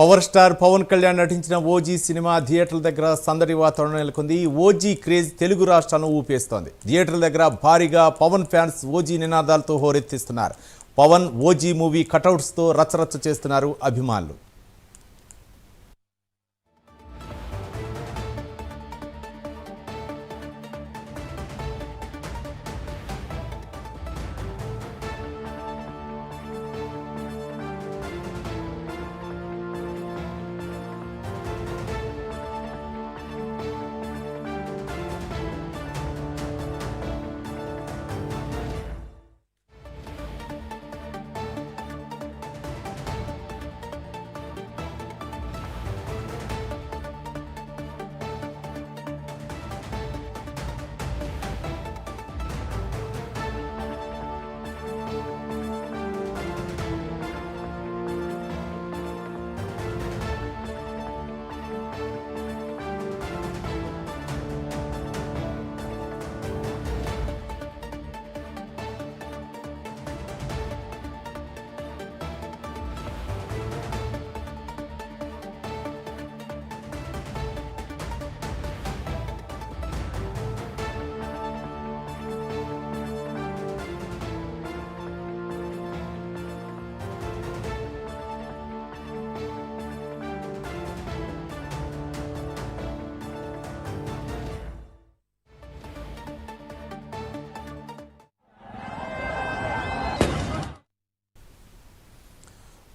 Power star Pawan Kalyan నటించిన OG cinema థియేటర్ల దగ్గర సందడి వాతావరణం నెలకొంది. ఓజీ క్రేజ్ తెలుగు రాష్ట్రాలను ఊపేస్తోంది. థియేటర్ల దగ్గర భారీగా పవన్ ఫ్యాన్స్ ఓజీ నినాదాలతో హోరెత్తిస్తున్నారు. పవన్ ఓజీ మూవీ కటౌట్స్తో రచ్చరచ్చ చేస్తున్నారు అభిమానులు.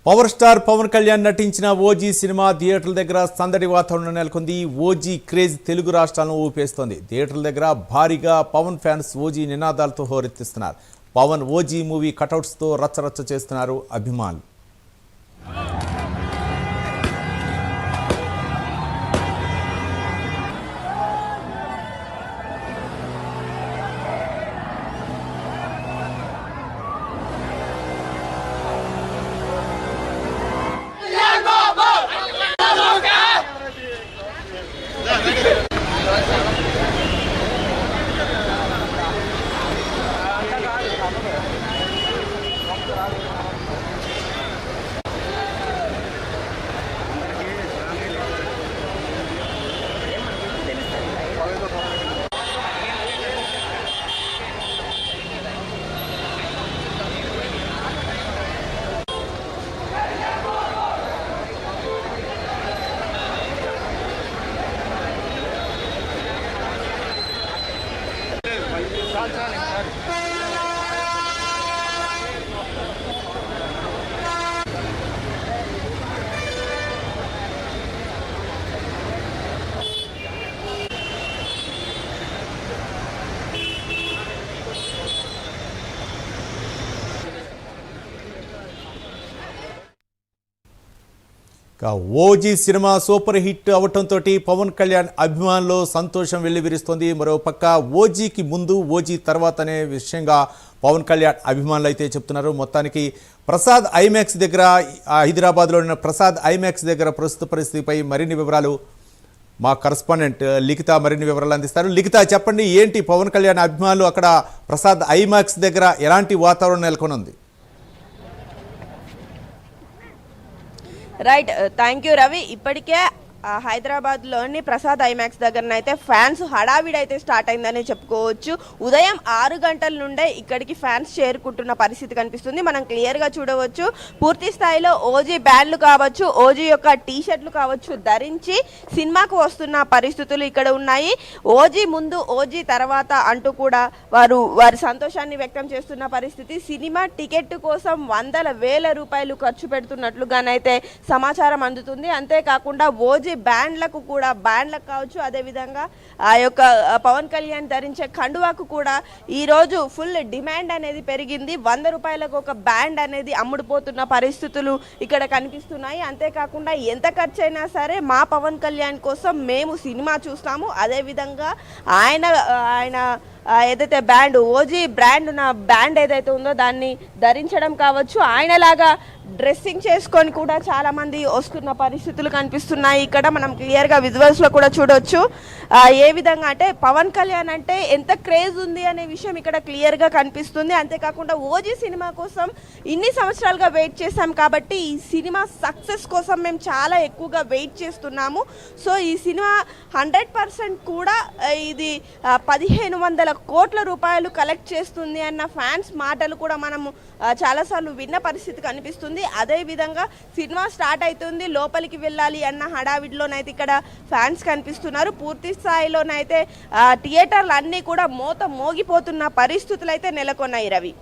పవర్ స్టార్ పవన్ కళ్యాణ్ నటించిన ఓజీ సినిమా థియేటర్ల దగ్గర సందడి వాతావరణం నెలకొంది. ఓజీ క్రేజ్ తెలుగు రాష్ట్రాలను ఊపేస్తోంది. థియేటర్ల దగ్గర భారీగా పవన్ ఫ్యాన్స్ ఓజీ నినాదాలతో హోరెత్తిస్తున్నారు. పవన్ ఓజీ మూవీ కటౌట్స్తో రచ్చరచ్చ చేస్తున్నారు అభిమానులు ఇక ఓజీ సినిమా సూపర్ హిట్ అవటంతో పవన్ కళ్యాణ్ అభిమానులు సంతోషం వెల్లివిరుస్తోంది. మరో పక్క ఓజీకి ముందు ఓజీ తర్వాత అనే విషయంగా పవన్ కళ్యాణ్ అభిమానులు అయితే చెప్తున్నారు. మొత్తానికి ప్రసాద్ ఐమాక్స్ దగ్గర హైదరాబాద్లో ఉన్న ప్రసాద్ ఐమాక్స్ దగ్గర ప్రస్తుత పరిస్థితిపై మరిన్ని వివరాలు మా కరస్పాండెంట్ లిఖిత మరిన్ని వివరాలు అందిస్తారు. లిఖిత చెప్పండి ఏంటి పవన్ కళ్యాణ్ అభిమానులు అక్కడ ప్రసాద్ ఐమాక్స్ దగ్గర ఎలాంటి వాతావరణం నెలకొని రైట్ థ్యాంక్ యూ రవి ఇప్పటికే హైదరాబాద్లోని ప్రసాద్ ఐమాక్స్ దగ్గర అయితే ఫ్యాన్స్ హడావిడి అయితే స్టార్ట్ అయిందని చెప్పుకోవచ్చు. ఉదయం ఆరు గంటల నుండే ఇక్కడికి ఫ్యాన్స్ చేరుకుంటున్న పరిస్థితి కనిపిస్తుంది. మనం క్లియర్గా చూడవచ్చు. పూర్తి స్థాయిలో ఓజీ బ్యాండ్లు కావచ్చు ఓజీ యొక్క టీ షర్ట్లు కావచ్చు ధరించి సినిమాకు వస్తున్న పరిస్థితులు ఇక్కడ ఉన్నాయి. ఓజీ ముందు ఓజీ తర్వాత అంటూ కూడా వారు వారి సంతోషాన్ని వ్యక్తం చేస్తున్న పరిస్థితి. సినిమా టికెట్ కోసం వందల వేల రూపాయలు ఖర్చు పెడుతున్నట్లుగానైతే సమాచారం అందుతుంది. అంతేకాకుండా ఓజీ బ్యాండ్లకు కూడా బ్యాండ్లకు కావచ్చు అదేవిధంగా ఆ యొక్క పవన్ కళ్యాణ్ ధరించే కండువాకు కూడా ఈరోజు ఫుల్ డిమాండ్ అనేది పెరిగింది. వంద రూపాయలకు ఒక బ్యాండ్ అనేది అమ్ముడుపోతున్న పరిస్థితులు ఇక్కడ కనిపిస్తున్నాయి. అంతేకాకుండా ఎంత ఖర్చు అయినా సరే మా పవన్ కళ్యాణ్ కోసం మేము సినిమా చూస్తాము. అదేవిధంగా ఆయన ఆయన ఏదైతే బ్యాండ్ ఓజీ బ్రాండ్ నా బ్యాండ్ ఏదైతే ఉందో దాన్ని ధరించడం కావచ్చు. ఆయనలాగా డ్రెస్సింగ్ చేసుకొని కూడా చాలామంది వస్తున్న పరిస్థితులు కనిపిస్తున్నాయి. ఇక్కడ మనం క్లియర్గా విజువల్స్లో కూడా చూడవచ్చు ఏ విధంగా అంటే పవన్ కళ్యాణ్ అంటే ఎంత క్రేజ్ ఉంది అనే విషయం ఇక్కడ క్లియర్గా కనిపిస్తుంది. అంతేకాకుండా ఓజీ సినిమా కోసం ఇన్ని సంవత్సరాలుగా వెయిట్ చేశాం కాబట్టి ఈ సినిమా సక్సెస్ కోసం మేము చాలా ఎక్కువగా వెయిట్ చేస్తున్నాము. సో ఈ సినిమా హండ్రెడ్ పర్సెంట్ కూడా ఇది పదిహేను వందల కోట్ల రూపాయలు కలెక్ట్ చేస్తుంది అన్న ఫ్యాన్స్ మాటలు కూడా మనము చాలాసార్లు విన్న పరిస్థితి కనిపిస్తుంది. అదే విధంగా సినిమా స్టార్ట్ అవుతుంది లోపలికి వెళ్ళాలి అన్న హడావిడిలోనైతే ఇక్కడ ఫ్యాన్స్ కనిపిస్తున్నారు. పూర్తి స్థాయిలోనైతే థియేటర్లు అన్నీ కూడా మోత మోగిపోతున్న పరిస్థితులు అయితే నెలకొన్నాయి రవి.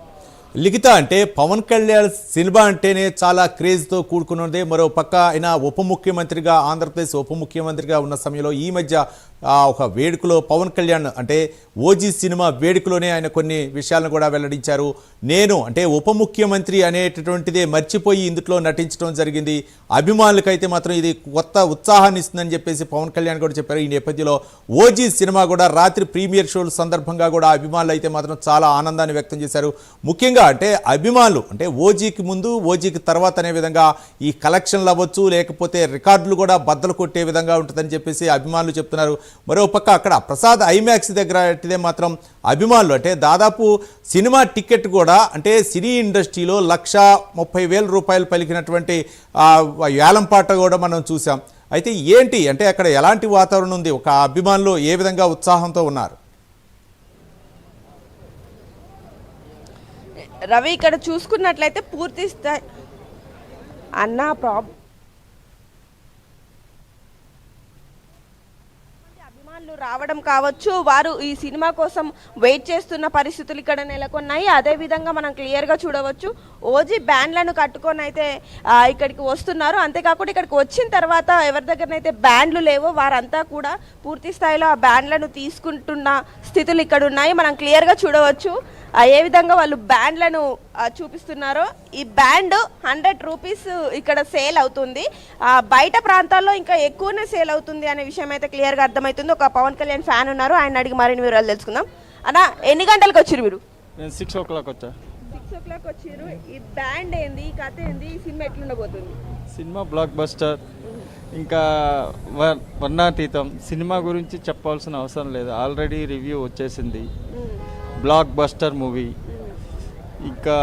లిఖిత అంటే పవన్ కళ్యాణ్ సినిమా అంటేనే చాలా క్రేజ్తో కూడుకున్నది. మరో పక్క ఆయన ఉప ముఖ్యమంత్రిగా ఆంధ్రప్రదేశ్ ఉప ముఖ్యమంత్రిగా ఉన్న సమయంలో ఈ మధ్య ఒక వేడుకలో పవన్ కళ్యాణ్ అంటే ఓజీ సినిమా వేడుకలోనే ఆయన కొన్ని విషయాలను కూడా వెల్లడించారు. నేను అంటే ఉప ముఖ్యమంత్రి అనేటటువంటిదే మర్చిపోయి ఇందులో నటించడం జరిగింది. అభిమానులకైతే మాత్రం ఇది కొత్త ఉత్సాహాన్ని ఇస్తుందని చెప్పేసి పవన్ కళ్యాణ్ కూడా చెప్పారు. ఈ నేపథ్యంలో ఓజీ సినిమా కూడా రాత్రి ప్రీమియర్ షోల సందర్భంగా కూడా అభిమానులు అయితే మాత్రం చాలా ఆనందాన్ని వ్యక్తం చేశారు. ముఖ్యంగా అంటే అభిమానులు అంటే ఓజీకి ముందు ఓజీకి తర్వాత అనే విధంగా ఈ కలెక్షన్లు అవ్వచ్చు లేకపోతే రికార్డులు కూడా బద్దలు కొట్టే విధంగా ఉంటుందని చెప్పేసి అభిమానులు చెప్తున్నారు. మరో పక్క అక్కడ ప్రసాద్ ఐమాక్స్ దగ్గర అయితే మాత్రం అభిమానులు అంటే దాదాపు సినిమా టికెట్ కూడా అంటే సినీ ఇండస్ట్రీలో లక్ష ముప్పై వేల రూపాయలు పలికినటువంటి వేలంపాట కూడా మనం చూసాం అయితే ఏంటి? అంటే అక్కడ ఎలాంటి వాతావరణం ఉంది? ఒక అభిమానులు ఏ విధంగా ఉత్సాహంతో ఉన్నారు? రవి ఇక్కడ చూసుకున్నట్లయితే పూర్తి స్థాయి అన్న ప్రాబ్ అభిమానులు రావడం కావచ్చు వారు ఈ సినిమా కోసం వెయిట్ చేస్తున్న పరిస్థితులు ఇక్కడ నెలకొన్నాయి. అదే విధంగా మనం క్లియర్గా చూడవచ్చు. ఓజీ బ్యాండ్లను కట్టుకొని అయితే ఇక్కడికి వస్తున్నారు. అంతేకాకుండా ఇక్కడికి వచ్చిన తర్వాత ఎవరి దగ్గరనైతే బ్యాండ్లు లేవో వారంతా కూడా పూర్తి స్థాయిలో ఆ బ్యాండ్లను తీసుకుంటున్న స్థితులు ఇక్కడ ఉన్నాయి. మనం క్లియర్గా చూడవచ్చు. ఏ విధంగా వాళ్ళు బ్యాండ్లను చూపిస్తున్నారో. ఈ బ్యాండ్ హండ్రెడ్ రూపీస్ ఇక్కడ సేల్ అవుతుంది. బయట ప్రాంతాల్లో ఇంకా ఎక్కువనే సేల్ అవుతుంది అనే విషయం అయితే క్లియర్గా అర్థమవుతుంది. ఒక పవన్ కళ్యాణ్ ఫ్యాన్ ఉన్నారు. ఆయన అడిగి మరిన్ని వివరాలు తెలుసుకుందాం. అన్న ఎన్ని గంటలకు వచ్చారు మీరు? నేను సిక్స్ ఓ క్లాక్ వచ్చా. సిక్స్ ఓ క్లాక్ వచ్చారు. ఈ బ్యాండ్ ఏంది? ఈ కథ ఏంది? ఈ సినిమా ఎట్లుండబోతుంది? సినిమా బ్లాక్ బస్టర్ ఇంకా వర్ణాతీతం సినిమా గురించి చెప్పాల్సిన అవసరం లేదు. ఆల్రెడీ రివ్యూ వచ్చేసింది. బ్లాక్ బస్టర్ మూవీ ఇంకా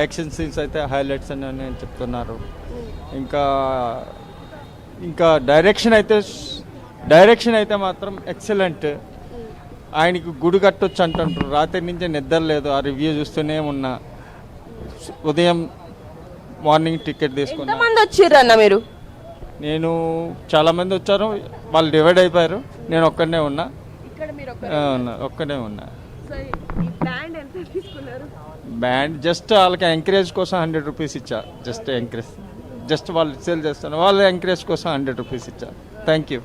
యాక్షన్ సీన్స్ అయితే హైలైట్స్ అని నేను చెప్తున్నారు. ఇంకా ఇంకా డైరెక్షన్ అయితే డైరెక్షన్ అయితే మాత్రం ఎక్సలెంట్. ఆయనకి గుడి కట్టొచ్చు అంటుంటారు రాత్రి నుంచి నిద్ర లేదు. ఆ రివ్యూ చూస్తూనే ఉన్నా. ఉదయం మార్నింగ్ టికెట్ తీసుకున్నా. అన్న మీరు? నేను చాలా మంది వచ్చారు. వాళ్ళు డివైడ్ అయిపోయారు. నేను ఒక్కడనే ఉన్నా. ఒక్కడే ఉన్నా. బ్యాండ్ జస్ట్ వాళ్ళకి ఎంకరేజ్ కోసం హండ్రెడ్ రూపీస్ ఇచ్చా. Just encourage. జస్ట్ వాళ్ళు సేల్ చేస్తాను వాళ్ళ ఎంకరేజ్ కోసం హండ్రెడ్ రూపీస్ ఇచ్చా. Thank you.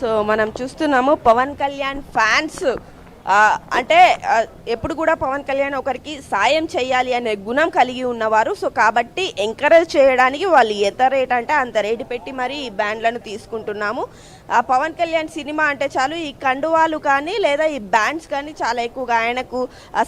సో మనం చూస్తున్నాము పవన్ కళ్యాణ్ ఫ్యాన్స్. అంటే ఎప్పుడు కూడా పవన్ కళ్యాణ్ ఒకరికి సాయం చేయాలి అనే గుణం కలిగి ఉన్నవారు. సో కాబట్టి ఎంకరేజ్ చేయడానికి వాళ్ళు ఎంత రేట్ అంటే అంత రేటు పెట్టి మరి ఈ బ్యాండ్లను తీసుకుంటున్నాము. ఆ పవన్ కళ్యాణ్ సినిమా అంటే చాలు ఈ కండువాలు కానీ లేదా ఈ బ్యాండ్స్ కానీ చాలా ఎక్కువగా ఆయనకు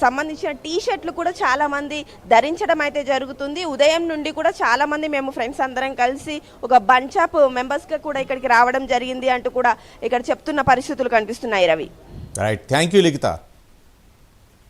సంబంధించిన టీ షర్ట్లు కూడా చాలా మంది ధరించడం అయితే జరుగుతుంది. ఉదయం నుండి కూడా చాలా మంది మేము ఫ్రెండ్స్ అందరం కలిసి ఒక బంచ్ మెంబర్స్గా కూడా ఇక్కడికి రావడం జరిగింది అంటూ కూడా ఇక్కడ చెప్తున్న పరిస్థితులు కనిపిస్తున్నాయి Ravi. Right thank you Likhitha